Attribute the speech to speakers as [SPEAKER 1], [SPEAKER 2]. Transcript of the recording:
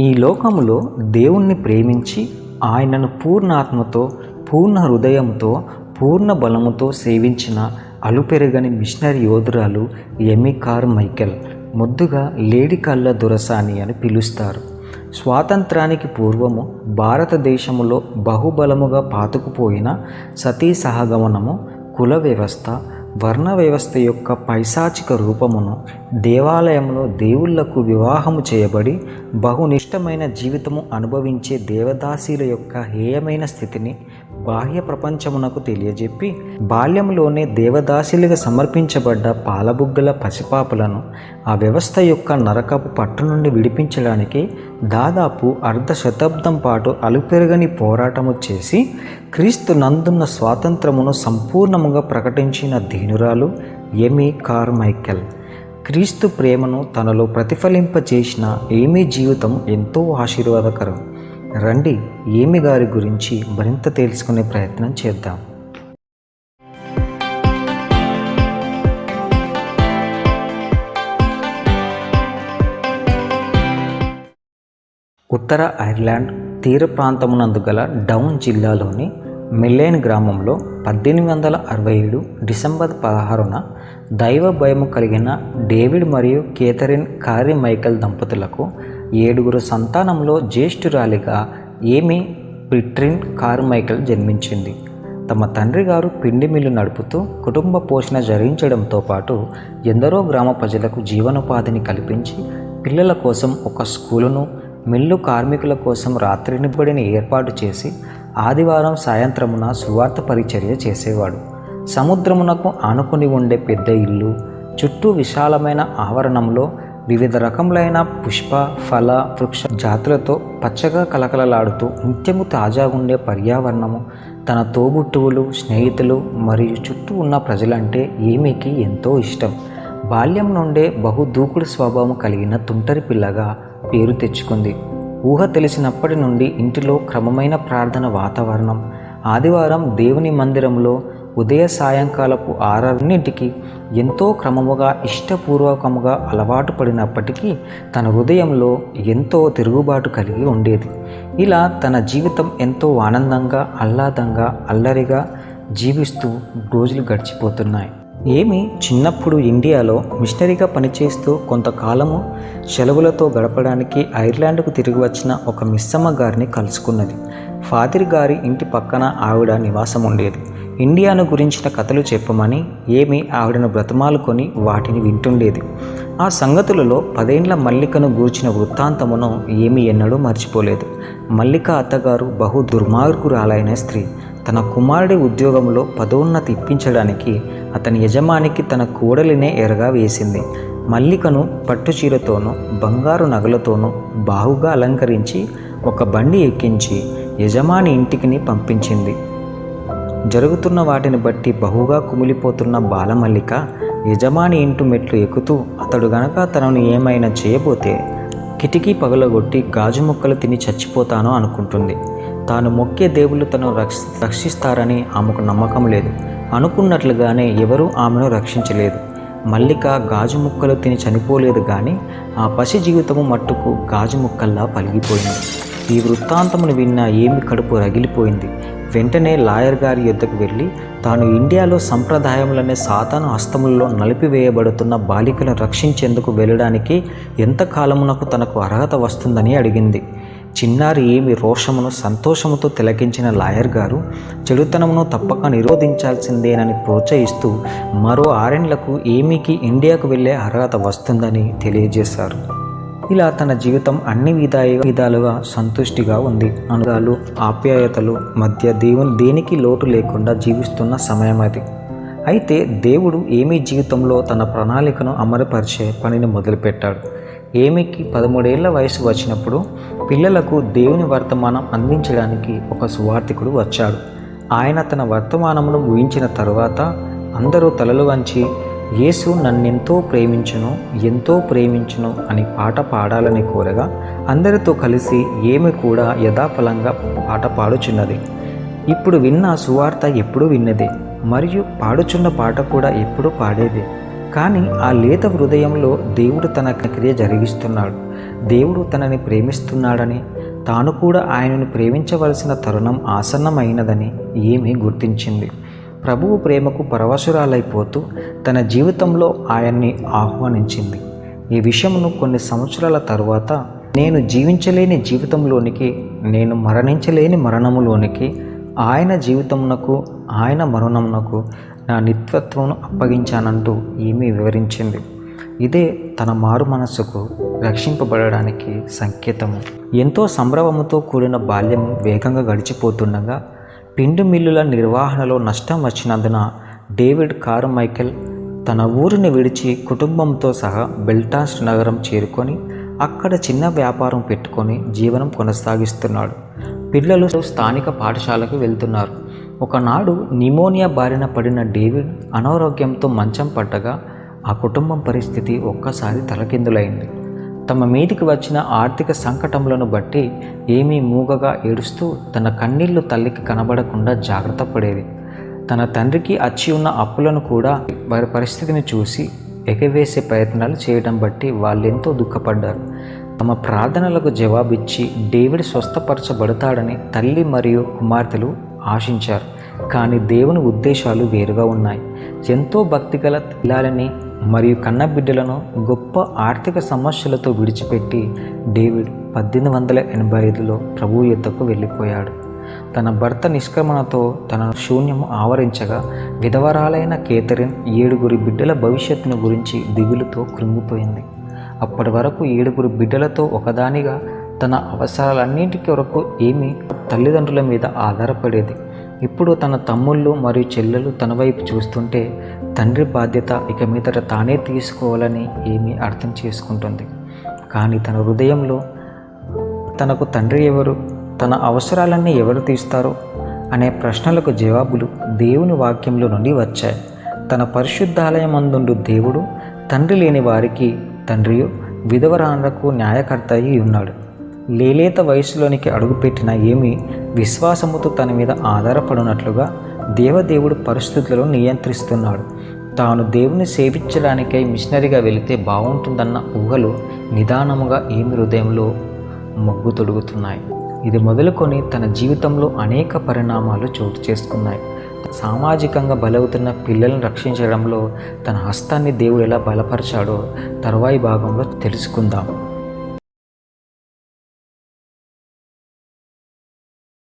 [SPEAKER 1] ఈ లోకములో దేవుణ్ణి ప్రేమించి ఆయనను పూర్ణాత్మతో పూర్ణ హృదయంతో పూర్ణ బలముతో సేవించిన అలుపెరగని మిషనరీ యోధురాలు ఎమికార్ మైకెల్ ముద్దుగా లేడి కళ్ళ దురసాని అని పిలుస్తారు. స్వాతంత్రానికి పూర్వము భారతదేశములో బహుబలముగా పాతుకుపోయిన సతీ సహగమనము కుల వ్యవస్థ వర్ణ వ్యవస్థ యొక్క పైశాచిక రూపమును దేవాలయంలో దేవుళ్ళకు వివాహము చేయబడి బహునిష్టమైన జీవితము అనుభవించే దేవదాసీల యొక్క హేయమైన స్థితిని బాహ్య ప్రపంచమునకు తెలియజెప్పి బాల్యంలోనే దేవదాసులుగా సమర్పించబడ్డ పాలబుగ్గల పసిపాపలను ఆ వ్యవస్థ యొక్క నరకపు పట్టు నుండి విడిపించడానికి దాదాపు అర్ధ శతాబ్దం పాటు అలుపెరగని పోరాటము చేసి క్రీస్తు నందున్న స్వాతంత్రమును సంపూర్ణముగా ప్రకటించిన దీనురాలు ఎమి కార్ మైకెల్. క్రీస్తు ప్రేమను తనలో ప్రతిఫలింపచేసిన ఏమీ జీవితం ఎంతో ఆశీర్వాదకరం. రండి ఏమి గారి గురించి మరింత తెలుసుకునే ప్రయత్నం చేద్దాం. ఉత్తర ఐర్లాండ్ తీర ప్రాంతమునందు గల డౌన్ జిల్లాలోని మిల్లేన్ గ్రామంలో పద్దెనిమిది వందల అరవై ఏడు డిసెంబర్ పదహారున దైవ భయము కలిగిన డేవిడ్ మరియు కేథరిన్ కారీ మైకెల్ దంపతులకు ఏడుగురు సంతానంలో జ్యేష్ఠురాలిగా ఏమి ప్రిట్రిన్ కార్మైకల్ జన్మించింది. తమ తండ్రి గారు పిండి మిల్లు నడుపుతూ కుటుంబ పోషణ జరిగించడంతో పాటు ఎందరో గ్రామ ప్రజలకు జీవనోపాధిని కల్పించి పిల్లల కోసం ఒక స్కూలును మిల్లు కార్మికుల కోసం రాత్రినిబడిని ఏర్పాటు చేసి ఆదివారం సాయంత్రమున సువార్త పరిచర్య చేసేవాడు. సముద్రమునకు ఆనుకుని ఉండే పెద్ద ఇల్లు చుట్టూ విశాలమైన ఆవరణంలో వివిధ రకములైన పుష్ప ఫల వృక్ష జాతులతో పచ్చగా కలకలలాడుతూ నిత్యము తాజాగా ఉండే పర్యావరణము తన తోబుట్టువులు స్నేహితులు మరియు చుట్టూ ఉన్న ప్రజలంటే ఏమికి ఎంతో ఇష్టం. బాల్యం నుండే బహు దూకుడు స్వభావం కలిగిన తుంటరి పిల్లగా పేరు తెచ్చుకుంది. ఊహ తెలిసినప్పటి నుండి ఇంటిలో క్రమమైన ప్రార్థన వాతావరణం. ఆదివారం దేవుని మందిరంలో ఉదయ సాయంకాలపు ఆరన్నింటికి ఎంతో క్రమముగా ఇష్టపూర్వకముగా అలవాటు పడినప్పటికీ తన హృదయంలో ఎంతో తిరుగుబాటు కలిగి ఉండేది. ఇలా తన జీవితం ఎంతో ఆనందంగా ఆహ్లాదంగా అల్లరిగా జీవిస్తూ రోజులు గడిచిపోతున్నాయి. ఏమి చిన్నప్పుడు ఇండియాలో మిషనరీగా పనిచేస్తూ కొంతకాలము సెలవులతో గడపడానికి ఐర్లాండ్కు తిరిగి వచ్చిన ఒక మిస్సమ్మ గారిని కలుసుకున్నది. ఫాదర్ గారి ఇంటి పక్కన ఆవిడ నివాసం ఉండేది ఇండియాను గురించిన కథలు చెప్పమని ఏమి ఆవిడను బ్రతమాలుకొని వాటిని వింటుండేది. ఆ సంగతులలో పదేండ్ల మల్లికను గూర్చిన వృత్తాంతమును ఏమి ఎన్నడూ మర్చిపోలేదు. మల్లిక అత్తగారు బహు దుర్మార్గురాలైన స్త్రీ. తన కుమారుడి ఉద్యోగంలో పదోన్నతి ఇప్పించడానికి అతని యజమానికి తన కూడలినే ఎరగా వేసింది. మల్లికను పట్టుచీరతోనూ బంగారు నగలతోనూ బాహుగా అలంకరించి ఒక బండి ఎక్కించి యజమాని ఇంటికిని పంపించింది. జరుగుతున్న వాటిని బట్టి బహుగా కుమిలిపోతున్న బాలమల్లిక యజమాని ఇంటి మెట్లు ఎక్కుతూ అతడు గనక తనను ఏమైనా చేయబోతే కిటికీ పగలగొట్టి గాజు ముక్కలు తిని చచ్చిపోతానో అనుకుంటుంది. తాను మొక్కే దేవుళ్ళు తను రక్ష రక్షిస్తారని ఆమెకు నమ్మకం లేదు. అనుకున్నట్లుగానే ఎవరూ ఆమెను రక్షించలేదు. మల్లిక గాజు ముక్కలు తిని చనిపోలేదు కానీ ఆ పసి జీవితము మట్టుకు గాజు ముక్కల్లా పలిగిపోయింది. ఈ వృత్తాంతమును విన్న ఏమి కడుపు రగిలిపోయింది. వెంటనే లాయర్ గారి యొద్దకు వెళ్ళి తాను ఇండియాలో సంప్రదాయములనే సాతాను హస్తములలో నలిపివేయబడుతున్న బాలికలను రక్షించేందుకు వెళ్ళడానికి ఎంతకాలమునకు తనకు అర్హత వస్తుందని అడిగింది. చిన్నారి ఏమి రోషమును సంతోషముతో తిలకించిన లాయర్ గారు చెడుతనమును తప్పక నిరోధించాల్సిందేనని ప్రోత్సహిస్తూ మరో ఆరేండ్లకు ఏమీకి ఇండియాకు వెళ్ళే అర్హత వస్తుందని తెలియజేశారు. ఇలా తన జీవితం అన్ని విధాయ విధాలుగా సంతుష్టిగా ఉంది. అనుగాలు ఆప్యాయతలు మధ్య దేవుని దేనికి లోటు లేకుండా జీవిస్తున్న సమయం అది. అయితే దేవుడు ఏమీ జీవితంలో తన ప్రణాళికను అమలుపరిచే పనిని మొదలుపెట్టాడు. ఏమికి పదమూడేళ్ళ వయసు వచ్చినప్పుడు పిల్లలకు దేవుని వర్తమానం అందించడానికి ఒక సువార్థికుడు వచ్చాడు. ఆయన తన వర్తమానమును ముగించిన తర్వాత అందరూ తలలు వంచి యేసు నన్నెంతో ప్రేమించును ఎంతో ప్రేమించును అని పాట పాడాలని కోరగా అందరితో కలిసి ఏమి కూడా యథాఫలంగా పాట పాడుచున్నది. ఇప్పుడు విన్న సువార్త ఎప్పుడు విన్నదే మరియు పాడుచున్న పాట కూడా ఎప్పుడు పాడేదే. కానీ ఆ లేత హృదయంలో దేవుడు తన క్రియ జరిగిస్తున్నాడు. దేవుడు తనని ప్రేమిస్తున్నాడని తాను కూడా ఆయనను ప్రేమించవలసిన తరుణం ఆసన్నమైనదని ఏమీ గుర్తించింది. ప్రభువు ప్రేమకు పరవశురాలైపోతూ తన జీవితంలో ఆయన్ని ఆహ్వానించింది. ఈ విషయమును కొన్ని సంవత్సరాల తరువాత నేను జీవించలేని జీవితంలోనికి నేను మరణించలేని మరణములోనికి ఆయన జీవితమునకు ఆయన మరణమునకు నా నిత్యత్వమును అప్పగించానంటూ ఈమె వివరించింది. ఇదే తన మారు మనస్సుకు రక్షింపబడడానికి సంకేతము. ఎంతో సంభ్రమముతో కూడిన బాల్యం వేగంగా గడిచిపోతుండగా పిండి మిల్లుల నిర్వహణలో నష్టం వచ్చినందున డేవిడ్ కారు మైకెల్ తన ఊరిని విడిచి కుటుంబంతో సహా బెల్టాస్ట్ నగరం చేరుకొని అక్కడ చిన్న వ్యాపారం పెట్టుకొని జీవనం కొనసాగిస్తున్నాడు. పిల్లలు స్థానిక పాఠశాలకు వెళ్తున్నారు. ఒకనాడు నిమోనియా బారిన పడిన డేవిడ్ అనారోగ్యంతో మంచం పడ్డగా ఆ కుటుంబం పరిస్థితి ఒక్కసారి తలకిందులైంది. తమ మీదికి వచ్చిన ఆర్థిక సంకటములను బట్టి ఏమీ మూగగా ఏడుస్తూ తన కన్నీళ్ళు తల్లికి కనబడకుండా జాగ్రత్త పడేది. తన తండ్రికి అచ్చి ఉన్న అప్పులను కూడా వారి పరిస్థితిని చూసి ఎగవేసే ప్రయత్నాలు చేయడం బట్టి వాళ్ళెంతో దుఃఖపడ్డారు. తమ ప్రార్థనలకు జవాబిచ్చి డేవిడ్ స్వస్థపరచబడతాడని తల్లి మరియు కుమార్తెలు ఆశించారు. కానీ దేవుని ఉద్దేశాలు వేరుగా ఉన్నాయి. ఎంతో భక్తిగల తిల్లాలని మరియు కన్న బిడ్డలను గొప్ప ఆర్థిక సమస్యలతో విడిచిపెట్టి డేవిడ్ పద్దెనిమిది వందల ఎనభై ఐదులో ప్రభువు యుద్ధకు వెళ్ళిపోయాడు. తన భర్త నిష్క్రమణతో తన శూన్యము ఆవరించగా విధవరాలైన కేథరిన్ ఏడుగురి బిడ్డల భవిష్యత్తును గురించి దిగులుతో కృంగిపోయింది. అప్పటి వరకు ఏడుగురు బిడ్డలతో ఒకదానిగా తన అవసరాలన్నింటి కొరకు ఏమి తల్లిదండ్రుల మీద ఆధారపడేది ఇప్పుడు తన తమ్ముళ్ళు మరియు చెల్లెలు తన వైపు చూస్తుంటే తండ్రి బాధ్యత ఇక మీదట తానే తీసుకోవాలని ఏమీ అర్థం చేసుకుంటుంది. కానీ తన హృదయంలో తనకు తండ్రి ఎవరు తన అవసరాలన్నీ ఎవరు తీస్తారో అనే ప్రశ్నలకు జవాబులు దేవుని వాక్యంలో నుండి వచ్చాయి. తన పరిశుద్ధాలయమందుండు దేవుడు తండ్రి లేని వారికి తండ్రియు విధవరాండ్రకు న్యాయకర్త అయి ఉన్నాడు లేలేత వయసులోనికి అడుగుపెట్టిన ఏమి విశ్వాసముతో తన మీద ఆధారపడినట్లుగా దేవదేవుడు పరిస్థితులను నియంత్రిస్తున్నాడు. తాను దేవుని సేవించడానికై మిషనరీగా వెళితే బాగుంటుందన్న ఊహలు నిదానముగా ఏమి హృదయంలో మొగ్గు తొడుగుతున్నాయి. ఇది మొదలుకొని తన జీవితంలో అనేక పరిణామాలు చోటు చేసుకున్నాయి. సామాజికంగా బలవుతున్న పిల్లలను రక్షించడంలో తన హస్తాన్ని దేవుడు ఎలా బలపరిచాడో తరువాయి భాగంలో తెలుసుకుందాం.